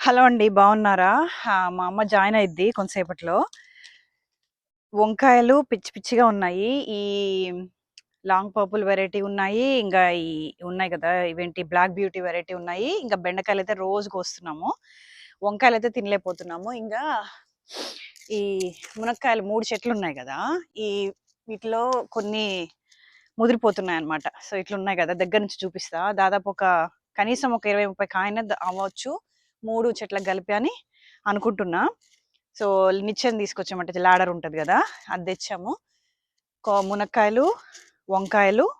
Hello అండి బాగున్నారా? మా అమ్మ జాయిన్ అయింది కొంతసేపట్లో. వంకాయలు పిచ్చి పిచ్చిగా ఉన్నాయి. ఈ లాంగ్ పర్పుల్ వెరైటీ ఉన్నాయి. ఇంకా ఈ ఉన్నాయి కదా ఇవేంటి బ్లాక్ బ్యూటీ వెరైటీ ఉన్నాయి. ఇంకా బెండకాయలు అయితే రోజుకు వస్తున్నాము. వంకాయలు అయితే తినలేకపోతున్నాము. ఇంకా ఈ మునక్కాయలు మూడు చెట్లు ఉన్నాయి కదా ఈ వీటిలో కొన్ని ముదిరిపోతున్నాయి అన్నమాట. సో ఇట్లున్నాయి కదా దగ్గర నుంచి చూపిస్తా. దాదాపు ఒక కనీసం ఒక ఇరవై ముప్పై కాయన అవ్వచ్చు. మూడు చెట్లకు కలిపి అని అనుకుంటున్నా. సో నిచ్చెని తీసుకొచ్చామంటే లాడర్ ఉంటుంది కదా అది తెచ్చాము. కో- మునక్కాయలు వంకాయలు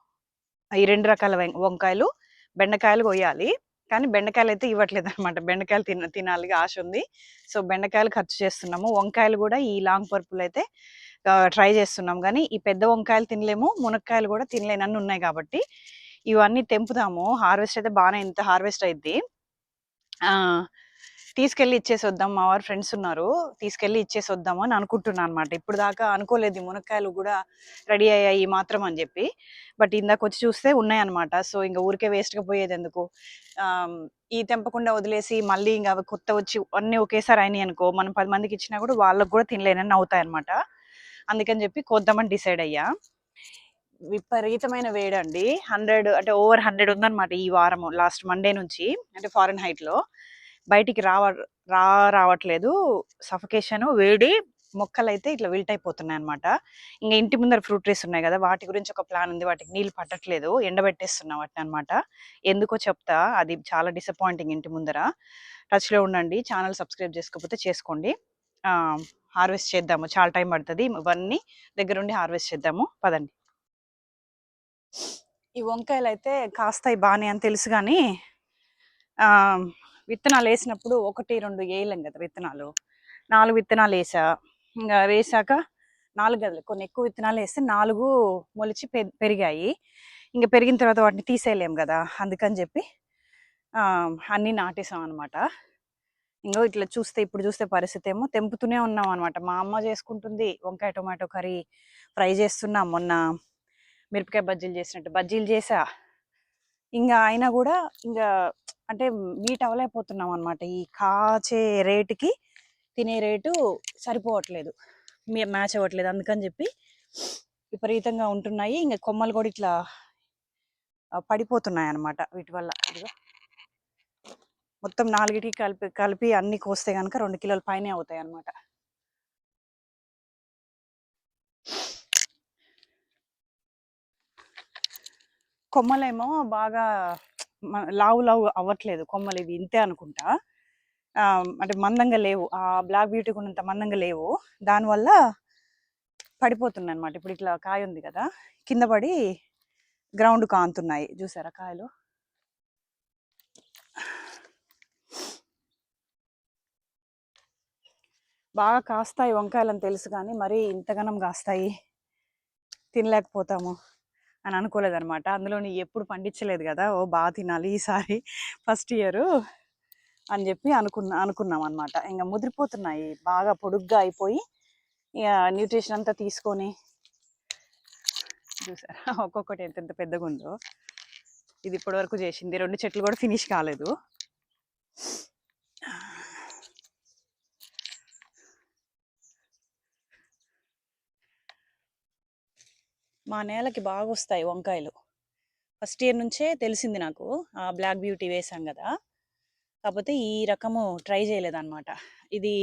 ఈ రెండు రకాల వంకాయలు బెండకాయలు కొయ్యాలి. కానీ బెండకాయలు అయితే ఇవ్వట్లేదు అనమాట బెండకాయలు తిన తినాలి ఆశ ఉంది. సో బెండకాయలు ఖర్చు చేస్తున్నాము. వంకాయలు కూడా ఈ లాంగ్ పర్పుల్ అయితే ట్రై చేస్తున్నాం. కానీ ఈ పెద్ద వంకాయలు తినలేము మునక్కాయలు కూడా తినలేనన్నీ ఉన్నాయి కాబట్టి ఇవన్నీ తెంపుదాము. హార్వెస్ట్ అయితే బాగానే ఇంత హార్వెస్ట్ అయింది తీసుకెళ్ళి ఇచ్చేసి వద్దాం మా వారు ఫ్రెండ్స్ ఉన్నారు. తీసుకెళ్ళి ఇచ్చేసి వద్దాం అని అనుకుంటున్నాను అనమాట ఇప్పుడు దాకా అనుకోలేదు మునక్కాయలు కూడా రెడీ అయ్యాయి మాత్రం అని చెప్పి. బట్ ఇందాక వచ్చి చూస్తే ఉన్నాయి అనమాట సో ఇంకా ఊరికే వేస్ట్గా పోయేది ఎందుకు? ఈ తెంపకుండా వదిలేసి మళ్ళీ ఇంకా అవి కొత్త వచ్చి అన్నీ ఒకేసారి అయినాయి అనుకో మనం పది మందికి ఇచ్చినా కూడా వాళ్ళకు కూడా తినలేనని అవుతాయి అనమాట అందుకని చెప్పి కొద్దామని డిసైడ్ అయ్యా. విపరీతమైన వేడండి. హండ్రెడ్ అంటే ఓవర్ హండ్రెడ్ ఉందన్నమాట ఈ వారము లాస్ట్ మండే నుంచి అంటే ఫారెన్ హైట్లో. బయటికి రావ రా రావట్లేదు. సఫకేషన్ వేడి మొక్కలు అయితే ఇట్లా విల్ట్ అయిపోతున్నాయి అనమాట ఇంకా ఇంటి ముందర ఫ్రూట్ ట్రీస్ ఉన్నాయి కదా వాటి గురించి ఒక ప్లాన్ ఉంది. వాటికి నీళ్ళు పట్టట్లేదు. ఎండబెట్టేస్తున్నా వాటిని అనమాట ఎందుకో చెప్తా అది చాలా డిసప్పాయింటింగ్ ఇంటి ముందర. టచ్లో ఉండండి. ఛానల్ సబ్స్క్రైబ్ చేసుకోకపోతే చేసుకోండి. హార్వెస్ట్ చేద్దాము. చాలా టైం పడుతుంది. ఇవన్నీ దగ్గరుండి హార్వెస్ట్ చేద్దాము. పదండి. ఈ వంకాయలు అయితే కాస్తాయి బాగానే అని తెలుసు కానీ విత్తనాలు వేసినప్పుడు ఒకటి రెండు వేయలేం కదా విత్తనాలు. నాలుగు విత్తనాలు వేసా. ఇంకా వేసాక నాలుగు గదులు కొన్ని ఎక్కువ విత్తనాలు వేస్తే నాలుగు మొలిచి పె- పెరిగాయి. ఇంకా పెరిగిన తర్వాత వాటిని తీసేయలేం కదా అందుకని చెప్పి అన్నీ నాటేసాం అనమాట ఇంకో ఇట్లా చూస్తే ఇప్పుడు చూస్తే పరిస్థితి ఏమో తెంపుతూనే ఉన్నాం అనమాట మా అమ్మ చేసుకుంటుంది వంకాయ టొమాటో కర్రీ ఫ్రై చేస్తున్నాం మొన్న. మిరపకాయ బజ్జీలు చేసినట్టు. బజ్జీలు చేసా. ఇంకా అయినా కూడా ఇంకా అంటే మీట్ అవ్వలేకపోతున్నాం అనమాట ఈ కాచే రేటుకి తినే రేటు సరిపోవట్లేదు. మ్యాచ్ అవ్వట్లేదు. అందుకని చెప్పి విపరీతంగా ఉంటున్నాయి. ఇంకా కొమ్మలు కూడా ఇట్లా పడిపోతున్నాయి అనమాట వీటి వల్ల. ఇదిగో. మొత్తం నాలుగిటికి కలిపి కలిపి అన్ని కోస్తే కనుక రెండు కిలోల పైనే అవుతాయి అన్నమాట. కొమ్మలేమో బాగా లావు లావు అవ్వట్లేదు. కొమ్మలు ఇవి ఇంతే అనుకుంటా. అంటే మందంగా లేవు. ఆ బ్లాక్ బ్యూటీ ఉన్నంత మందంగా లేవు. దానివల్ల పడిపోతున్నాయి అనమాట ఇప్పుడు ఇట్లా కాయ ఉంది కదా కింద పడి గ్రౌండ్ కాంతున్నాయి. చూసారా కాయలు? బాగా కాస్తాయి వంకాయలు అని తెలుసు కానీ మరీ ఇంతగానం కాస్తాయి. తినలేకపోతాము. అని అనుకోలేదనమాట. అందులో నీ ఎప్పుడు పండించలేదు కదా ఓ బాగా తినాలి ఈసారి ఫస్ట్ ఇయర్ అని చెప్పి అనుకున్నా అనుకున్నాం అనమాట ఇంకా ముదిరిపోతున్నాయి బాగా పొడుగ్గా అయిపోయి ఇక న్యూట్రిషన్ అంతా తీసుకొని చూసారా? ఒక్కొక్కటి ఎంత ఎంత పెద్దగా ఉందో ఇది ఇప్పటివరకు చేసింది. రెండు చెట్లు కూడా ఫినిష్ కాలేదు. మా నేలకి బాగా వస్తాయి వంకాయలు. ఫస్ట్ ఇయర్ నుంచే తెలిసింది నాకు ఆ బ్లాక్ బ్యూటీ వేసాం కదా. కాకపోతే ఈ రకము ట్రై చేయలేదన్నమాట. ఇది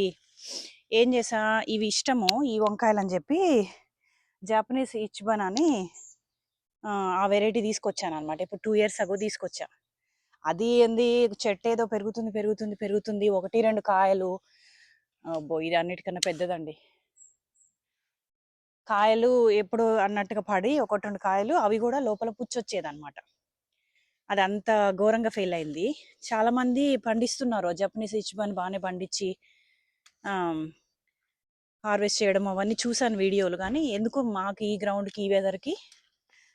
ఏం చేసా ఇవి ఇష్టము ఈ వంకాయలు అని చెప్పి జాపనీస్ ఇచ్బన్ అని ఆ, వెరైటీ తీసుకొచ్చాను అనమాట ఇప్పుడు టూ ఇయర్స్ అగో తీసుకొచ్చా. అది ఏంది చెట్టు ఏదో పెరుగుతుంది పెరుగుతుంది పెరుగుతుంది ఒకటి రెండు కాయలు. అబ్బో ఇది అన్నిటికన్నా పెద్దదండి. కాయలు ఎప్పుడు అన్నట్టుగా పడి ఒకటి రెండు కాయలు అవి కూడా లోపల పుచ్చొచ్చేది అనమాట అది అంత ఘోరంగా ఫెయిల్ అయింది. చాలామంది పండిస్తున్నారు. జపనీస్ ఇచ్చిబని బాగానే పండించి హార్వెస్ట్ చేయడం అవన్నీ చూసాను వీడియోలు. కానీ ఎందుకో మాకు ఈ గ్రౌండ్కి ఈ వెదర్కి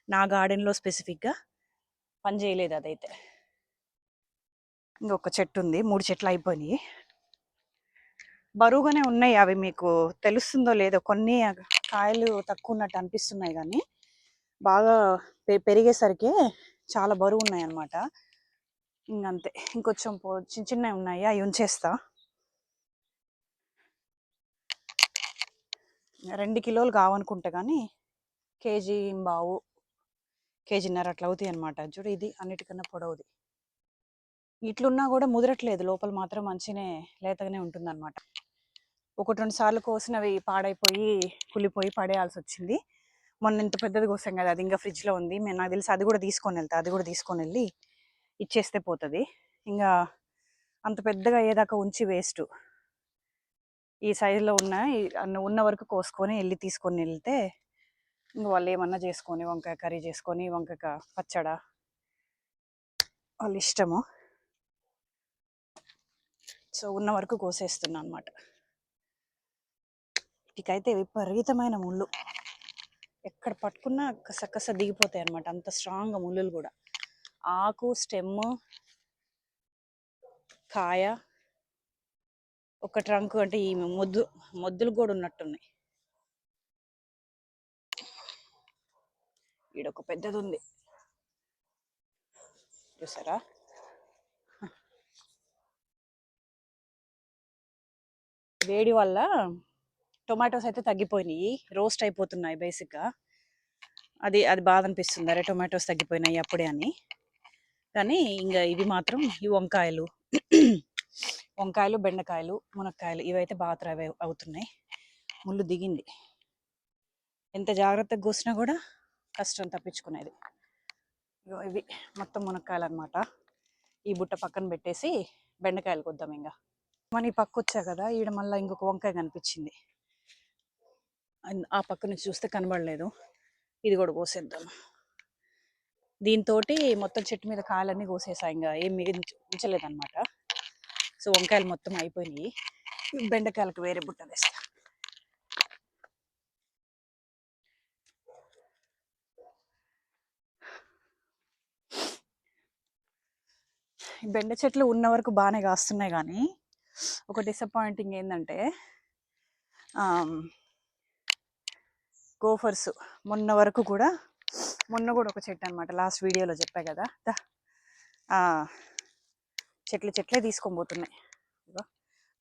నా గార్డెన్లో స్పెసిఫిక్గా పని చేయలేదు అదైతే. ఇంకొక చెట్టు ఉంది. మూడు చెట్లు అయిపోయినాయి. బరువుగానే ఉన్నాయి అవి మీకు తెలుస్తుందో లేదో. కొన్ని కాయలు తక్కువ ఉన్నట్టు అనిపిస్తున్నాయి కానీ బాగా పె- పెరిగేసరికి చాలా బరువు ఉన్నాయి అనమాట ఇంకంతే. ఇంకొంచెం పో చిన్న చిన్నవి ఉన్నాయి అవి ఉంచేస్తా. రెండు కిలోలు కావనుకుంటే కానీ కేజీ బావు కేజీన్నర అట్లా అవుతాయి అనమాట చూడు ఇది అన్నిటికన్నా పొడవుది. ఇట్లున్నా కూడా ముదరట్లేదు. లోపల మాత్రం మంచినే లేతగానే ఉంటుందన్నమాట. ఒకటి రెండు సార్లు కోసినవి పాడైపోయి కులిపోయి పడేయాల్సి వచ్చింది మొన్న ఇంత పెద్దది కోసాం కదా అది ఇంకా ఫ్రిడ్జ్లో ఉంది. మేము నాకు తెలిసి అది కూడా తీసుకొని వెళ్తా అది కూడా తీసుకొని వెళ్ళి ఇచ్చేస్తే పోతుంది. ఇంకా అంత పెద్దగా అయ్యేదాకా ఉంచి వేస్ట్. ఈ సైజులో ఉన్న ఉన్న వరకు కోసుకొని వెళ్ళి తీసుకొని వెళ్తే ఇంక వాళ్ళు ఏమన్నా చేసుకొని వంకాయ కర్రీ చేసుకొని వంకాయ పచ్చడా వాళ్ళ ఇష్టము సో ఉన్న వరకు కోసేస్తున్నా అనమాట వీటికైతే విపరీతమైన ముళ్ళు. ఎక్కడ పట్టుకున్నా కసకస దిగిపోతాయి అనమాట అంత స్ట్రాంగ్ ముళ్ళులు కూడా. ఆకు స్టెమ్ కాయ ఒక ట్రంక్ అంటే ఈ మొద్దు మొద్దులు కూడా ఉన్నట్టున్నాయి. ఈడొక పెద్దది ఉంది. చూసారా? వేడి వల్ల టొమాటోస్ అయితే తగ్గిపోయినాయి. రోస్ట్ అయిపోతున్నాయి బేసిక్గా. అది అది బాధ అనిపిస్తుంది. అరే టొమాటోస్ తగ్గిపోయినాయి అప్పుడే అని. కానీ ఇంకా ఇవి మాత్రం ఈ వంకాయలు వంకాయలు బెండకాయలు మునక్కాయలు ఇవైతే బాగా త్రవ అవుతున్నాయి. ముళ్ళు దిగింది. ఎంత జాగ్రత్తగా కోసినా కూడా కష్టం తప్పించుకునేది. ఇవి మొత్తం మునక్కాయలు అనమాట ఈ బుట్ట పక్కన పెట్టేసి బెండకాయలు కొద్దాం ఇంకా మన ఈ పక్క వచ్చా కదా ఈడ మళ్ళీ ఇంకొక వంకాయ కనిపించింది. ఆ పక్క నుంచి చూస్తే కనబడలేదు. ఇది కూడా కోసేద్దాం. దీంతో మొత్తం చెట్టు మీద కాలన్నీ కోసేసా ఇంకా. ఏం మీద ఉంచలేదన్నమాట. సో వంకాయలు మొత్తం అయిపోయినాయి. బెండకాయలకు వేరే బుట్ట వేస్తా బెండ చెట్లు ఉన్న వరకు బాగానే కాస్తున్నాయి కానీ ఒక డిసప్పాయింటింగ్ ఏంటంటే గోఫర్స్. మొన్న వరకు కూడా మొన్న కూడా ఒక చెట్టు అనమాట లాస్ట్ వీడియోలో చెప్పా కదా. దా. చెట్లు చెట్లే తీసుకొని పోతున్నాయి.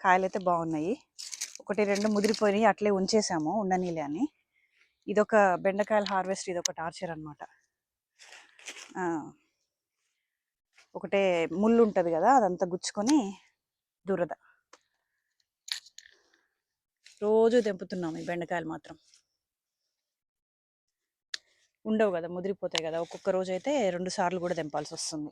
కాయలు అయితే బాగున్నాయి. ఒకటి రెండు ముదిరిపోయినాయి. అట్లే ఉంచేసాము ఉండనీలే అని. ఇదొక బెండకాయల హార్వెస్ట్ ఇదొక టార్చర్ అనమాట ఒకటే ముళ్ళు ఉంటుంది కదా అదంతా గుచ్చుకొని దురద. రోజు తెంపుతున్నాము ఈ బెండకాయలు మాత్రం. ఉండవు కదా! ముదిరిపోతాయి కదా! ఒక్కొక్క రోజు అయితే రెండు సార్లు కూడా తెంపాల్సి వస్తుంది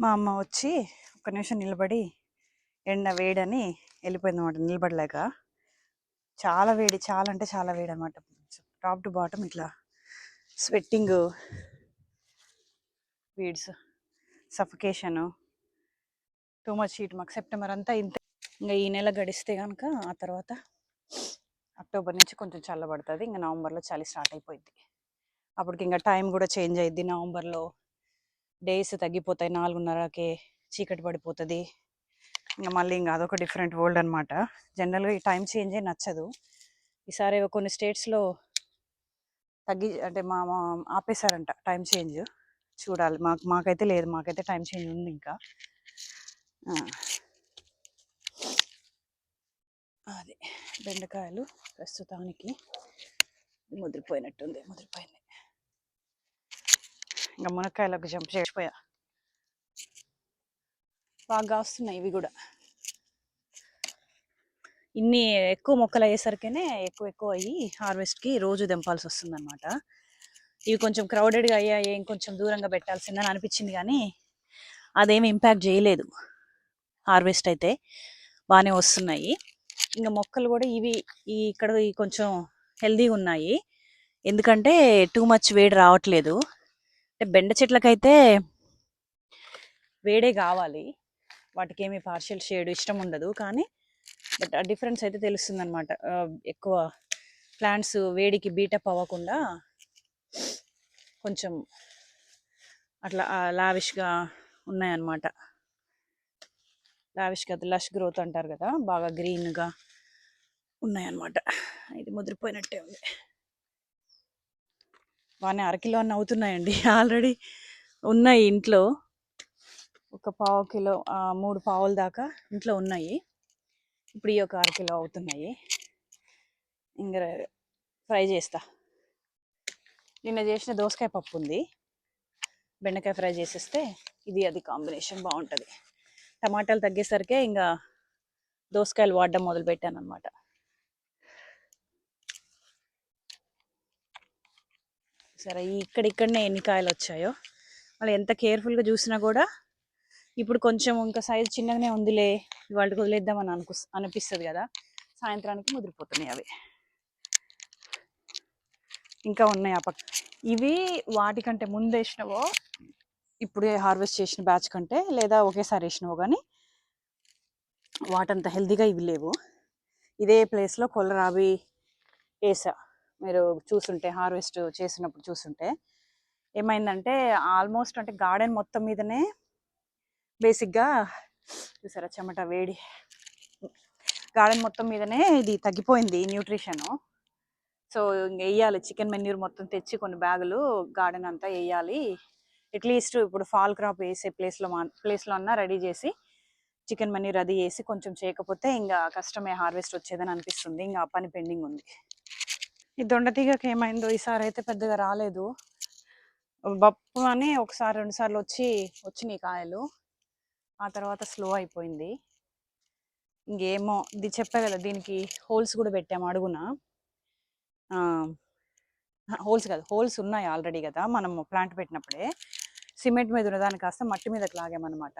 మా అమ్మ వచ్చి ఒక నిమిషం నిలబడి ఎండ వేడని వెళ్ళిపోయింది అనమాట నిలబడలేక. చాలా వేడి చాలా అంటే చాలా వేడి అనమాట టాప్ టు బాటమ్ ఇట్లా sweating weeds suffocation too much heat మాకు సెప్టెంబర్ అంతా ఇంత. ఇంకా ఈ నెల గడిస్తే కనుక ఆ తర్వాత అక్టోబర్ నుంచి కొంచెం చల్లబడుతుంది. ఇంకా నవంబర్లో చలి స్టార్ట్ అయిపోయింది అప్పటికి ఇంకా టైం కూడా చేంజ్ అయ్యింది నవంబర్లో డేస్ తగ్గిపోతాయి. నాలుగున్నరకే చీకటి పడిపోతుంది. ఇంకా మళ్ళీ ఇంకా అదొక డిఫరెంట్ వరల్డ్ అనమాట జనరల్గా ఈ టైం చేంజ్ నచ్చదు. ఈసారి కొన్ని స్టేట్స్లో తగ్గి అంటే మా మా ఆపేశారంట టైం చేంజ్ చూడాలి. మాకు మాకైతే లేదు. మాకైతే టైం చేంజ్ ఉంది ఇంకా. అది బెండకాయలు ప్రస్తుతానికి ముదిరిపోయినట్టుంది. ముదిరిపోయింది. ఇంకా మునక్కాయలకు జంప్ చేసిపోయా. బాగా వస్తున్నాయి ఇవి కూడా. ఇన్ని ఎక్కువ మొక్కలు అయ్యేసరికేనే ఎక్కువ ఎక్కువ అయ్యి హార్వెస్ట్కి రోజు దింపాల్సి వస్తుంది అనమాట ఇవి కొంచెం క్రౌడెడ్గా అయ్యాయి ఇంకొంచెం దూరంగా పెట్టాల్సిందని అనిపించింది కానీ అదేమి ఇంపాక్ట్ చేయలేదు. హార్వెస్ట్ అయితే బాగానే వస్తున్నాయి. ఇంకా మొక్కలు కూడా ఇవి ఈ ఇక్కడ కొంచెం హెల్దీగా ఉన్నాయి. ఎందుకంటే టూ మచ్ వేడి రావట్లేదు. అంటే బెండ చెట్లకైతే వేడే కావాలి. వాటికి ఏమి పార్షియల్ షేడ్ ఇష్టం ఉండదు కానీ బట్ ఆ డిఫరెన్స్ అయితే తెలుస్తుంది అనమాట ఎక్కువ ప్లాంట్స్ వేడికి బీటప్ అవ్వకుండా కొంచెం అట్లా లావిష్గా ఉన్నాయన్నమాట. లావిష్ కదా లష్ గ్రోత్ అంటారు కదా బాగా గ్రీన్గా ఉన్నాయన్నమాట. ఇది ముదిరిపోయినట్టే ఉంది. బాగానే అరకిలో అన్న అవుతున్నాయండి. ఆల్రెడీ ఉన్నాయి ఇంట్లో. ఒక పావు కిలో మూడు పావుల దాకా ఇంట్లో ఉన్నాయి. ఇప్పుడు ఈ ఒక అరకిలో అవుతున్నాయి. ఇంకా ఫ్రై చేస్తా. నిన్న చేసిన దోసకాయ పప్పు ఉంది బెండకాయ ఫ్రై చేసేస్తే ఇది అది కాంబినేషన్ బాగుంటుంది. టమాటాలు తగ్గేసరికే ఇంకా దోసకాయలు వాడడం మొదలు పెట్టాను అనమాట సరే ఇక్కడిక్కడనే ఇక్కడ ఎన్ని కాయలు వచ్చాయో మళ్ళీ ఎంత కేర్ఫుల్గా చూసినా కూడా ఇప్పుడు కొంచెం ఇంకా సైజ్ చిన్నగానే ఉందిలే వాళ్ళకి వదిలేద్దామని అనుకు అనిపిస్తుంది కదా. సాయంత్రానికి ముదిరిపోతున్నాయి అవి. ఇంకా ఉన్నాయి ఆ పక్క. ఇవి వాటికంటే ముందు వేసినవో ఇప్పుడే హార్వెస్ట్ చేసిన బ్యాచ్ కంటే లేదా ఒకేసారి వేసినవో కానీ వాటంత హెల్తీగా ఇవి లేవు. ఇదే ప్లేస్లో కొల్లరావి వేసా. మీరు చూసుంటే హార్వెస్ట్ చేసినప్పుడు చూసుంటే ఏమైందంటే ఆల్మోస్ట్ అంటే గార్డెన్ మొత్తం మీదనే బేసిక్గా చూసారా చెమట వేడి. గార్డెన్ మొత్తం మీదనే ఇది తగ్గిపోయింది న్యూట్రిషను. సో ఇంక వేయాలి చికెన్ మెన్యూర్ మొత్తం తెచ్చి కొన్ని బ్యాగులు గార్డెన్ అంతా వేయాలి అట్లీస్ట్ ఇప్పుడు ఫాల్ క్రాప్ వేసే ప్లేస్లో మా ప్లేస్లో అన్నా రెడీ చేసి చికెన్ మెన్యూర్ అది వేసి కొంచెం చేయకపోతే ఇంకా కష్టమే హార్వెస్ట్ వచ్చేదని అనిపిస్తుంది. ఇంకా ఆ పని పెండింగ్ ఉంది. ఈ దొండతీగకి ఏమైందో ఈసారి అయితే పెద్దగా రాలేదు. బప్పు అని ఒకసారి రెండుసార్లు వచ్చి వచ్చినాయి కాయలు. ఆ తర్వాత స్లో అయిపోయింది. ఇంకేమో ఇది చెప్పా కదా దీనికి హోల్స్ కూడా పెట్టాము అడుగున. హోల్స్ కాదు. హోల్స్ ఉన్నాయి ఆల్రెడీ కదా! మనం ప్లాంట్ పెట్టినప్పుడే. సిమెంట్ మీద ఉన్నదాన్ని కాస్త మట్టి మీదకి లాగామన్నమాట.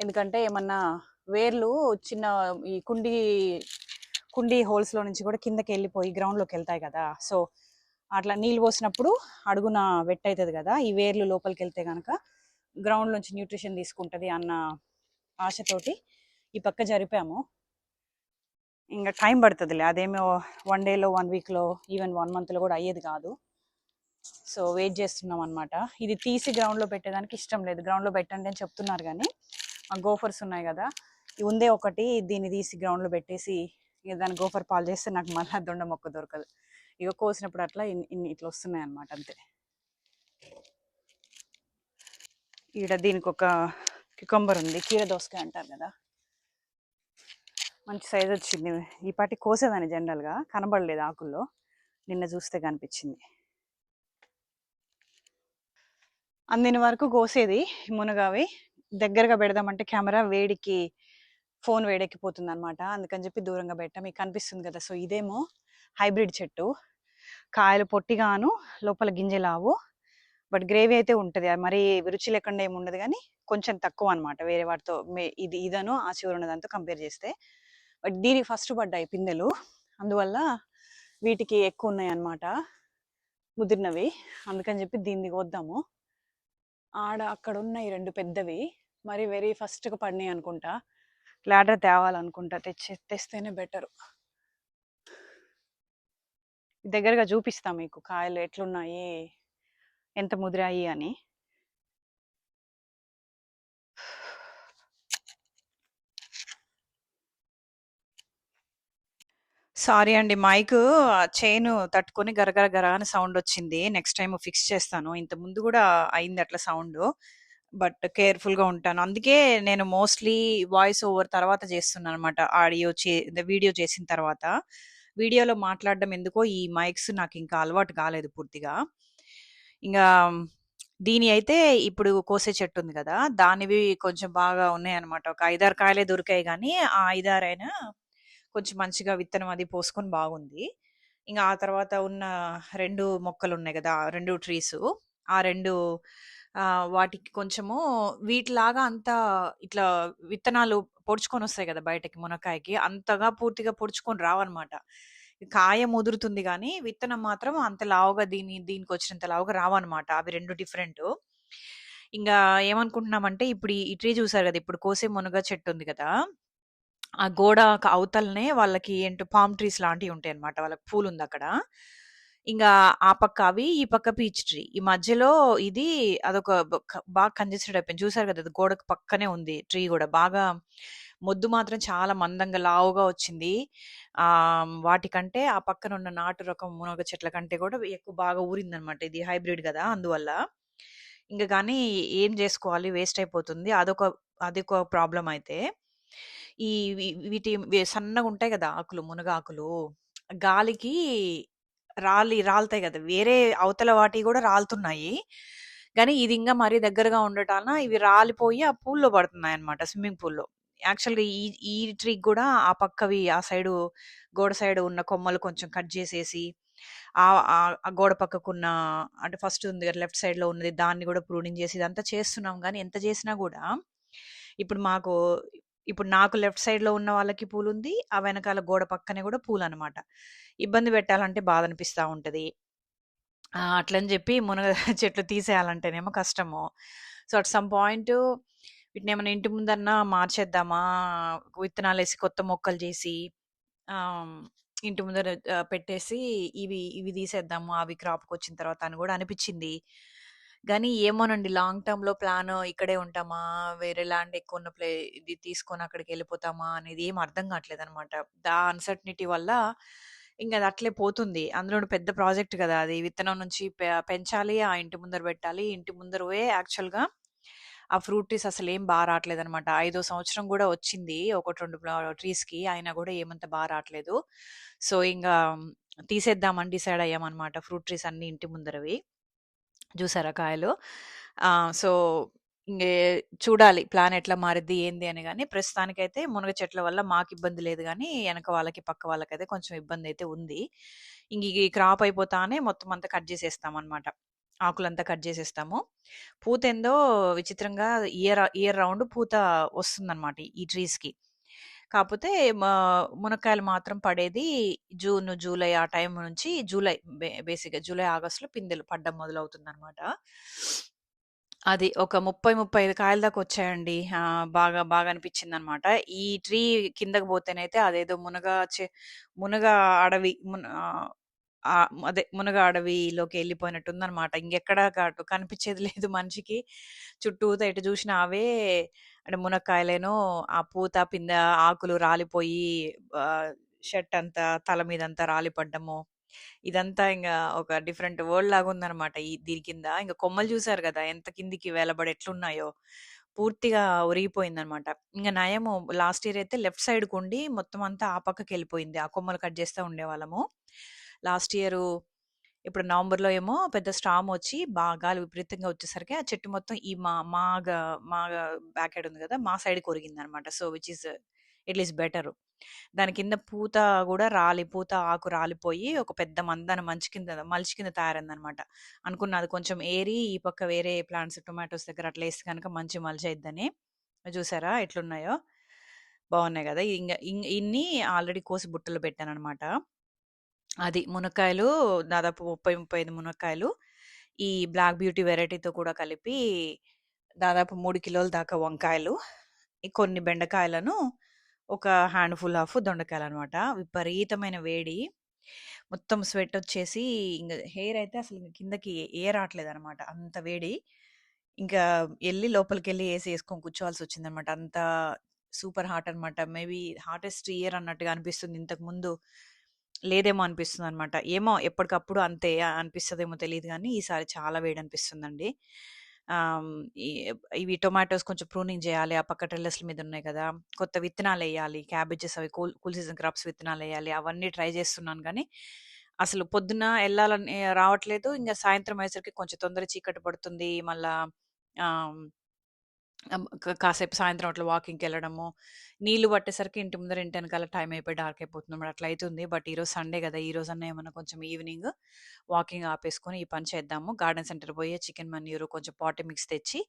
ఎందుకంటే ఏమన్నా వేర్లు చిన్న ఈ కుండి కుండి హోల్స్లో నుంచి కూడా కిందకి వెళ్ళిపోయి గ్రౌండ్లోకి వెళ్తాయి కదా! సో అట్లా నీళ్ళు పోసినప్పుడు అడుగున వెట్ అవుతుంది కదా! ఈ వేర్లు లోపలికి వెళ్తే కనుక గ్రౌండ్ నుంచి న్యూట్రిషన్ తీసుకుంటుంది అన్న ఆశతోటి ఈ పక్క జరిపాము. ఇంకా టైం పడుతుందిలే. అదేమో వన్ డేలో వన్ వీక్లో ఈవెన్ వన్ మంత్లో కూడా అయ్యేది కాదు. సో వెయిట్ చేస్తున్నాం అనమాట ఇది తీసి గ్రౌండ్లో పెట్టేదానికి ఇష్టం లేదు. గ్రౌండ్లో పెట్టండి అని చెప్తున్నారు కానీ ఆ గోఫర్స్ ఉన్నాయి కదా ఉందే ఒకటి దీన్ని తీసి గ్రౌండ్లో పెట్టేసి ఇక దాన్ని గోఫర్ పాలు చేస్తే నాకు మళ్ళీ దొండ మొక్క దొరకదు. ఇక కోసినప్పుడు అట్లా ఇన్ని ఇన్ని ఇట్లా వస్తున్నాయి అనమాట అంతే. ఈడ దీనికి ఒక క్యుకంబర్ ఉంది. కీర దోసకాయ అంటారు కదా మంచి సైజ్ వచ్చింది. ఈ పాటి కోసేదాన్ని జనరల్గా. కనబడలేదు ఆకుల్లో. నిన్న చూస్తే కనిపించింది. అందిన వరకు కోసేది మునగావి. దగ్గరగా పెడదామంటే కెమెరా వేడికి ఫోన్ వేడెక్కిపోతుంది అనమాట అందుకని చెప్పి దూరంగా పెట్టాం. మీకు కనిపిస్తుంది కదా. సో ఇదేమో హైబ్రిడ్ చెట్టు. కాయలు పొట్టిగాను లోపల గింజలావు. బట్ గ్రేవీ అయితే ఉంటుంది. మరి రుచి లేకుండా ఏమి ఉండదు కానీ కొంచెం తక్కువ అనమాట వేరే వాటితో మే- ఇది ఇదను ఆ చివరి ఉన్నదంతా కంపేర్ చేస్తే. బట్ దీనికి ఫస్ట్ పడ్డాయి పిందెలు. అందువల్ల వీటికి ఎక్కువ ఉన్నాయి అన్నమాట ముదిరినవి. అందుకని చెప్పి దీన్ని కోద్దాము. ఆడ అక్కడ ఉన్నాయి రెండు పెద్దవి. మరి వెరీ ఫస్ట్గా పడినాయి అనుకుంటా. లాడర్ తేవాలనుకుంటా. తెచ్చి తెస్తేనే బెటరు. దగ్గరగా చూపిస్తా మీకు కాయలు ఎట్లున్నాయి ఎంత ముదిరాయి అని. సారీ అండి. మైక్ చైన్ తట్టుకొని గరగర గర అని సౌండ్ వచ్చింది. నెక్స్ట్ టైం ఫిక్స్ చేస్తాను. ఇంత ముందు కూడా అయింది అట్లా సౌండ్. బట్ కేర్ఫుల్గా ఉంటాను. అందుకే నేను మోస్ట్లీ వాయిస్ ఓవర్ తర్వాత చేస్తున్నాను అనమాట ఆడియో చే వీడియో చేసిన తర్వాత. వీడియోలో మాట్లాడడం ఎందుకో ఈ మైక్స్ నాకు ఇంకా అలవాటు కాలేదు పూర్తిగా. ఇంకా దీని అయితే ఇప్పుడు కోసే చెట్టు ఉంది కదా. దానివి కొంచెం బాగా ఉన్నాయి అనమాట ఒక ఐదారు కాయలే దొరికాయి కానీ ఆ ఐదారైనా కొంచెం మంచిగా విత్తనం అది పోసుకొని బాగుంది. ఇంకా ఆ తర్వాత ఉన్న రెండు మొక్కలు ఉన్నాయి కదా రెండు ట్రీస్. ఆ రెండు వాటికి కొంచెము వీటిలాగా అంత ఇట్లా విత్తనాలు పొడుచుకొని వస్తాయి కదా బయటకి మునక్కాయకి అంతగా పూర్తిగా పొడుచుకొని రావన్నమాట. కాయ ముదురుతుంది కానీ విత్తనం మాత్రం అంత లావుగా దీని దీనికి వచ్చినంత లావుగా రావన్నమాట. అవి రెండు డిఫరెంట్. ఇంకా ఏమనుకుంటున్నామంటే ఇప్పుడు ఈ ట్రీ చూసారు కదా ఇప్పుడు కోసే మునగ చెట్టు ఉంది కదా. ఆ గోడ అవతలనే వాళ్ళకి ఏంటో పామ్ ట్రీస్ లాంటివి ఉంటాయి అనమాట వాళ్ళకి పూలు ఉంది అక్కడ ఇంకా ఆ పక్క అవి, ఈ పక్క పీచ్ ట్రీ. ఈ మధ్యలో ఇది అదొక బాగా కంజెస్టెడ్ అయిపోయింది. చూసారు కదా! అది గోడకు పక్కనే ఉంది ట్రీ కూడా బాగా మొద్దు మాత్రం చాలా మందంగా లావుగా వచ్చింది. ఆ వాటికంటే ఆ పక్కన ఉన్న నాటు రకం మునగ చెట్ల కంటే కూడా ఎక్కువ బాగా ఊరిందనమాట. ఇది హైబ్రిడ్ కదా అందువల్ల. ఇంకా కానీ ఏం చేసుకోవాలి వేస్ట్ అయిపోతుంది. అదొక అదొక ప్రాబ్లం అయితే. ఈ వీటి సన్నగా ఉంటాయి కదా ఆకులు మునగ ఆకులు. గాలికి రాలి రాలుతాయి కదా వేరే అవతల వాటి కూడా రాలుతున్నాయి. కానీ ఇది ఇంకా మరీ దగ్గరగా ఉండటాన ఇవి రాలిపోయి ఆ పూల్‌లో పడుతున్నాయి అనమాట స్విమ్మింగ్ పూల్‌లో. యాక్చువల్‌గా ఈ ఈ ట్రీకి కూడా ఆ పక్కవి ఆ సైడు గోడ సైడ్ ఉన్న కొమ్మలు కొంచెం కట్ చేసేసి ఆ ఆ గోడ పక్కకున్న అంటే ఫస్ట్ ఉంది కదా! లెఫ్ట్ సైడ్‌లో ఉన్నది దాన్ని కూడా ప్రూనింగ్ చేసి ఇదంతా చేస్తున్నాం కానీ ఎంత చేసినా కూడా ఇప్పుడు మాకు ఇప్పుడు నాకు లెఫ్ట్ సైడ్‌లో ఉన్న వాళ్ళకి పూలు ఉంది ఆ వెనకాల గోడ పక్కనే కూడా పూలు పూలనమాట. ఇబ్బంది పెట్టాలంటే బాధ అనిపిస్తూ ఉంటుంది అట్లని చెప్పి మునగ చెట్లు తీసేయాలంటేనేమో కష్టము. సో, అట్ సమ్ పాయింట్ వీటినేమన్నా ఇంటి ముందన్నా మార్చేద్దామా? విత్తనాలు వేసి కొత్త మొక్కలు చేసి ఇంటి ముందర పెట్టేసి ఇవి ఇవి తీసేద్దాము అవి క్రాప్కి వచ్చిన తర్వాత అని కూడా అనిపించింది కానీ ఏమోనండి లాంగ్ టర్మ్‌లో ప్లాను ఇక్కడే ఉంటామా? వేరే ల్యాండ్ ఎక్కువున్న ప్లే ఇది తీసుకొని అక్కడికి వెళ్ళిపోతామా అనేది ఏం అర్థం గాట్లేదనమాట. దా అన్‌సర్టనిటీ వల్ల ఇంకా అది అట్లే పోతుంది. అందులోను పెద్ద ప్రాజెక్ట్ కదా అది విత్తనం నుంచి పె పెంచాలి. ఆ ఇంటి ముందర పెట్టాలి ఇంటి ముందరవే యాక్చువల్‌గా ఆ ఫ్రూట్ ట్రీస్ అసలేం బా రాట్లేదనమాట. ఐదో సంవత్సరం గూడా వచ్చింది. 1, 2 ప్లా ట్రీస్‌కి. అయినా గూడా ఏమంత బా రాట్లేదు. సో, ఇంగా తీసేద్దామని డిసైడ్ అయ్యామనమాట. ఫ్రూట్ ట్రీస్ అన్నీ ఇంటి ముందరవి. చూసారా కాయలు? సో, ఇంకే చూడాలి ప్లాన్ ఎట్లా మారిద్ది ఏంది అని కానీ ప్రస్తుతానికైతే మునగ చెట్ల వల్ల మాకు ఇబ్బంది లేదు కానీ వెనక వాళ్ళకి, పక్క వాళ్ళకైతే కొంచెం ఇబ్బంది అయితే ఉంది. ఇంక ఈ క్రాప్ అయిపోతానే మొత్తం అంతా కట్ జేసేస్తామనమాట. ఆకులంతా కట్ చేసేస్తాము పూత ఏందో విచిత్రంగా ఇయర్ ఇయర్ రౌండ్ పూత వస్తుందన్నమాట ఈ ట్రీస్‌కి. కాకపోతే మా మునక్కాయలు మాత్రం పడేది జూన్, జూలై ఆ టైం నుంచి జూలై బేసిక్‌గా జూలై, ఆగస్టులో పిందెలు పడ్డం మొదలవుతుంది అనమాట అది ఒక 30, 35 కాయల దాకా వచ్చాయండి. బాగా బాగా అనిపించింది అనమాట ఈ ట్రీ కిందకి పోతేనైతే అదేదో మునగ చె మునగ అడవి మున అదే మునగ అడవిలోకి ఎళ్ళిపోయినట్టుందనమాట. ఇంగెక్కడ కాటు కనిపిచ్చేది లేదు మనిషికి. చుట్టూతా ఎటు జూషినా అవే అంటే మునక్కాయలేనో, ఆ పూత, పిందె, ఆకులు రాలిపోయి ఆహ్, షర్ట్ అంతా తల మీదంతా రాలిపడ్డము ఇదంతా ఇంగా ఒక డిఫరెంట్ వరల్డ్ లాగుందనమాట. ఈ దీని కింద. ఇంక కొమ్మలు జూసారు గదా! ఎంత కిందికి వేలబడి ఎట్లున్నాయో. పూర్తిగా ఒరిగిపోయిందనమాట. ఇంగ నయము లాస్ట్ ఇయర్ అయితే లెఫ్ట్ సైడ్‌కుండి మొత్తం అంతా ఆ పక్కకెళ్ళిపోయింది. ఆ కొమ్మలు కట్ జేస్తా ఉండేవాళ్ళము. లాస్ట్ ఇయరు ఇప్పుడు నవంబర్‌లో ఏమో పెద్ద స్టామ్ వచ్చి బాగా విపరీతంగా వచ్చేసరికి ఆ చెట్టు మొత్తం ఈ మా మాగా మా బ్యాక్ సైడ్ ఉంది కదా మా సైడ్ కొరిగింది అనమాట so, which is it is better దాని కింద పూత కూడా రాలి పూత, ఆకు రాలిపోయి ఒక పెద్ద మందాన మంచు కింద మల్చి కింద తయారైందనమాట. అనుకున్న అది కొంచెం ఏరి ఈ పక్క వేరే ప్లాంట్స్ టొమాటోస్ దగ్గర అట్లా వేస్తే కనుక మంచి మల్చయిద్దని. చూసారా ఎట్లున్నాయో? బాగున్నాయి కదా ఇంకా ఇన్ని ఆల్రెడీ కోసి బుట్టలు పెట్టాను అనమాట అది మునక్కాయలు దాదాపు 30, 35 మునక్కాయలు. ఈ బ్లాక్ బ్యూటీ వెరైటీతో కూడా కలిపి దాదాపు మూడు కిలోల దాకా వంకాయలు. కొన్ని బెండకాయలను ఒక హ్యాండ్‌ఫుల్ ఆఫ్ దొండకాయలనమాట. విపరీతమైన వేడి. మొత్తం స్వెట్ వచ్చేసి ఇంకా హెయిర్ అయితే అసలు కిందకి ఏ అనమాట అంత వేడి. ఇంకా వెళ్ళి ఎళ్ళి లోపలికెళ్ళి ఏసీ కూర్చోవాల్సి కూర్చోవాల్సొచ్చిందనమాట. అంత సూపర్ హాట్ అనమాట. మేబీ హాటెస్ట్ ఇయర్ అన్నట్టుగా అనిపిస్తుంది. ఇంతకు ముందు లేదేమో అనిపిస్తుంది అనమాట ఏమో ఎప్పటికప్పుడు అంతే అనిపిస్తుందేమో తెలియదు కానీ ఈసారి చాలా వేడి అనిపిస్తుందండి ఇవి టొమాటోస్ కొంచెం ప్రూనింగ్ చేయాలి ఆ పక్క టెర్రస్‌ల మీద ఉన్నాయి కదా కొత్త విత్తనాలు వేయాలి క్యాబేజెస్ అవి కూల్ కూల్ సీజన్ క్రాప్స్ విత్తనాలెయ్యాలి. అవన్నీ ట్రై చేస్తున్నాను కానీ అసలు పొద్దున వెళ్ళాలని రావట్లేదు. ఇంకా సాయంత్రం అయ్యేసరికి కొంచెం తొందర చీకటి పడుతుంది. మళ్ళా కాసేపు సాయంత్రం అట్లా వాకింగ్‌కెళ్ళడము. నీళ్ళు పట్టేసరికి ఇంటి ముందర ఇంటి వెనకాల టైం అయిపోయి డార్క్ అయిపోతుందన్నమాట. అట్లా అవుతుంది బట్ ఈరోజు సండే కదా ఈరోజు అన్న ఏమన్నా కొంచెం ఈవినింగ్ వాకింగ్ ఆపేసుకొని ఈ పని చేద్దాము. గార్డెన్ సెంటర్ పోయి చికెన్ మన్యూరు కొంచెం పాటి మిక్స్ తెచ్చి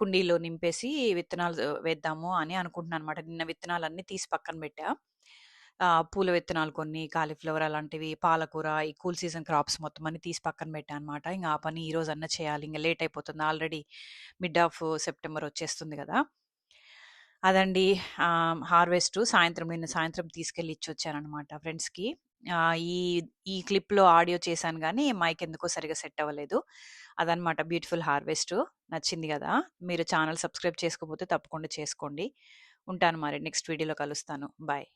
కుండీలో నింపేసి విత్తనాలు వేద్దాము అని అనుకుంటున్నాను అనమాట నిన్న విత్తనాలన్నీ తీసి పక్కన పెట్టా. పూల విత్తనాలు కొన్ని, కాలీఫ్లవర్ అలాంటివి, పాలకూర, ఈ కూల్ సీజన్ క్రాప్స్ మొత్తం అన్ని తీసి పక్కన పెట్టాను అనమాట. ఇంకా ఆ పని ఈరోజన్నా చేయాలి. ఇంకా లేట్ అయిపోతుంది. ఆల్రెడీ మిడ్ ఆఫ్ సెప్టెంబర్ వచ్చేస్తుంది కదా అదండి. హార్వెస్ట్ సాయంత్రం నిన్న సాయంత్రం తీసుకెళ్ళి ఇచ్చి ఇచ్చొచ్చాననమాట ఫ్రెండ్స్‌కి. ఈ ఈ క్లిప్‌లో ఆడియో చేశాను కానీ మైక్ ఎందుకో సరిగ్గా సెట్ అవ్వలేదు. అదనమాట బ్యూటిఫుల్ హార్వెస్ట్ నచ్చింది కదా మీరు ఛానల్ సబ్స్క్రైబ్ చేసుకోకపోతే తప్పకుండా చేసుకోండి. ఉంటాను మరి నెక్స్ట్ వీడియోలో కలుస్తాను. బాయ్.